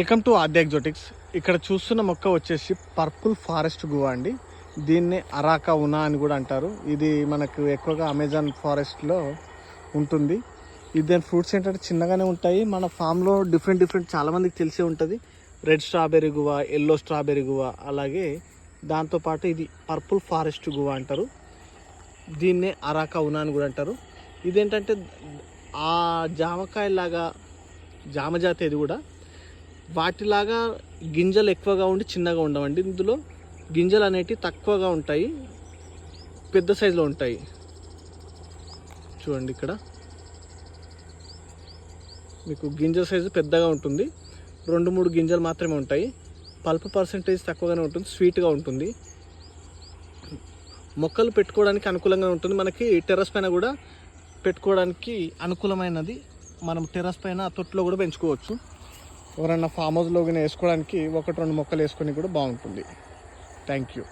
Welcome to ఆద్య ఎగ్జోటిక్స్ ఇక్కడ చూస్తున్న మొక్క వచ్చేసి పర్పుల్ ఫారెస్ట్ గువా అండి. దీన్ని అరాకా ఉనా అని కూడా అంటారు. ఇది మనకు ఎక్కువగా అమెజాన్ ఫారెస్ట్లో ఉంటుంది. ఇది దాని ఫ్రూట్స్ ఏంటంటే చిన్నగానే ఉంటాయి. మన ఫామ్లో డిఫరెంట్ డిఫరెంట్ చాలామందికి తెలిసే ఉంటుంది. Red strawberry guava yellow strawberry guava అలాగే దాంతోపాటు ఇది పర్పుల్ ఫారెస్ట్ గువా అంటారు. దీన్నే అరాకా ఉనా అని కూడా అంటారు. ఇదేంటంటే ఆ జామకాయలాగా జామ జాతి ఇది కూడా వాటిలాగా గింజలు ఎక్కువగా ఉండి చిన్నగా ఉండవండి. ఇందులో గింజలు అనేటివి తక్కువగా ఉంటాయి. పెద్ద సైజులో ఉంటాయి. చూడండి ఇక్కడ. మీకు గింజల సైజు పెద్దగా ఉంటుంది. రెండు మూడు గింజలు మాత్రమే ఉంటాయి. పల్ప్ పర్సంటేజ్ తక్కువగానే ఉంటుంది. స్వీట్గా ఉంటుంది. మొక్కలు పెట్టుకోవడానికి అనుకూలంగా ఉంటుంది. మనకి టెర్రస్ పైన కూడా పెట్టుకోవడానికి అనుకూలమైనది. మనం టెర్రస్ పైన తొట్టులో కూడా పెంచుకోవచ్చు. ఎవరైనా ఫామ్ హౌస్లో వేసుకోవడానికి ఒకటి రెండు మొక్కలు వేసుకొని కూడా బాగుంటుంది. Thank you